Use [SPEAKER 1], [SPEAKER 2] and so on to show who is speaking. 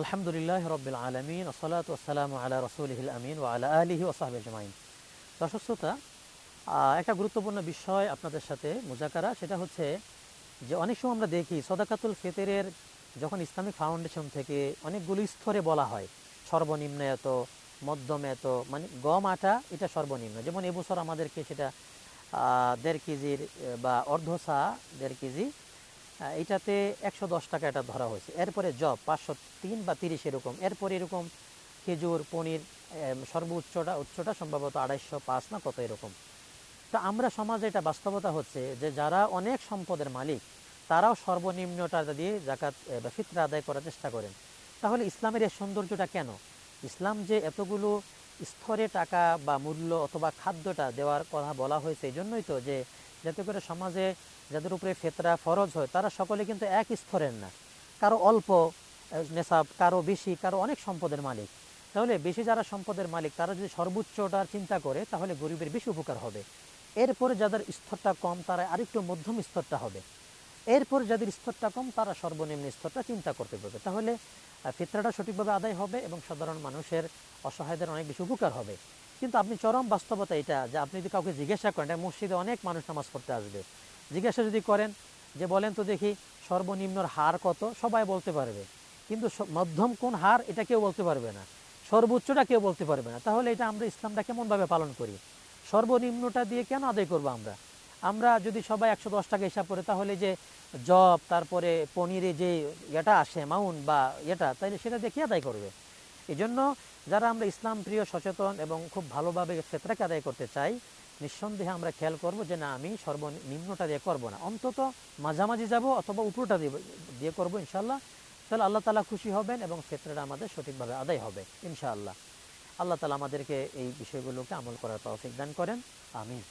[SPEAKER 1] আলহামদুলিল্লাহ রবিল আলমিন ওসলাত ওসালাম আলা রসুলহিল আমিন ও আলা আলিহি ওসাহাব জমাইন দর্শক শ্রোতা একটা গুরুত্বপূর্ণ বিষয় আপনাদের সাথে মুজাকারা, সেটা হচ্ছে যে অনেক সময় আমরা দেখি সদাকাতুল ফেতেরের যখন ইসলামিক ফাউন্ডেশন থেকে অনেকগুলি স্তরে বলা হয়, সর্বনিম্ন এত, মধ্যম এত মানে গম, আটা, এটা সর্বনিম্ন। যেমন এবছর আমাদেরকে সেটা দেড় কেজির, বা অর্ধ সা দেড় কেজি আহ, এইটাতে একশো দশ টাকা এটা ধরা হয়েছে। এরপরে জব পাঁচশো তিন বা তিরিশ এরকম। এরপরে এরকম খেজুর পনির সর্বোচ্চটা উচ্চটা সম্ভবত আড়াইশো পাঁচ না কত এরকম। তো আমরা সমাজে এটা বাস্তবতা হচ্ছে যে যারা অনেক সম্পদের মালিক তারাও সর্বনিম্নটা দিয়ে জাকাত বা ফিতরা আদায় করার চেষ্টা করেন। তাহলে ইসলামের এই সৌন্দর্যটা কেন? ইসলাম যে এতগুলো স্তরে টাকা বা মূল্য অথবা খাদ্যটা দেওয়ার কথা বলা হয়েছে এই জন্যই তো যে যাতে করে সমাজে যাদের উপরে ফেতরা, ফরজ হয়, তারা সকলে কিন্তু এক স্তরের না। কারও অল্প নেশাব, কারও বেশি, কারও অনেক সম্পদের মালিক। তাহলে বেশি যারা সম্পদের মালিক, তারা যদি সর্বোচ্চটার চিন্তা করে, তাহলে গরিবের বেশি উপকার হবে। এরপরে যাদের স্তরটা কম, তারা আরেকটু মধ্যম স্তরটা হবে। এরপর যাদের স্তরটা কম, তারা সর্বনিম্ন স্তরটা চিন্তা করতে পারবে। তাহলে ফিতরাটা সঠিকভাবে আদায় হবে এবং সাধারণ মানুষের অসহায়দের অনেক বেশি উপকার হবে। কিন্তু আপনি চরম বাস্তবতা এটা, যে আপনি যদি কাউকে জিজ্ঞাসা করেন মসজিদে অনেক মানুষ নামাজ পড়তে আসবে। জিজ্ঞাসা যদি করেন, যে বলেন তো দেখি সর্বনিম্নর হার কত, সবাই বলতে পারবে। কিন্তু মধ্যম কোন হার, এটা কেউ বলতে পারবে না। সর্বোচ্চটা কেউ বলতে পারবে না। তাহলে এটা আমরা ইসলামটা কেমনভাবে পালন করি? সর্বনিম্নটা দিয়ে কেন আদায় করব আমরা? আমরা যদি সবাই একশো দশ টাকা হিসাব করে, তাহলে যে জব, তারপরে পনিরে যে এটা আসে, মাউন্ট বা এটা তাইলে সেটা দেখে আদায় করবে? এই জন্য যারা আমরা ইসলাম প্রিয়, সচেতন এবং খুব ভালোভাবে ফেতরাকে আদায় করতে চাই, নিঃসন্দেহে আমরা খেয়াল করব যে না, আমি সর্বনিম্নটা দিয়ে করব না। অন্তত মাঝামাঝি যাব অথবা উপরটা দিয়ে দিয়ে করব ইনশাল্লাহ তাহলে আল্লাহ তালা খুশি হবেন এবং ফেতরাটা আমাদের সঠিকভাবে আদায় হবে ইনশাআল্লাহ। আল্লাহ তালা আমাদেরকে এই বিষয়গুলোকে আমল করার তৌফিক দান করেন। আমিন।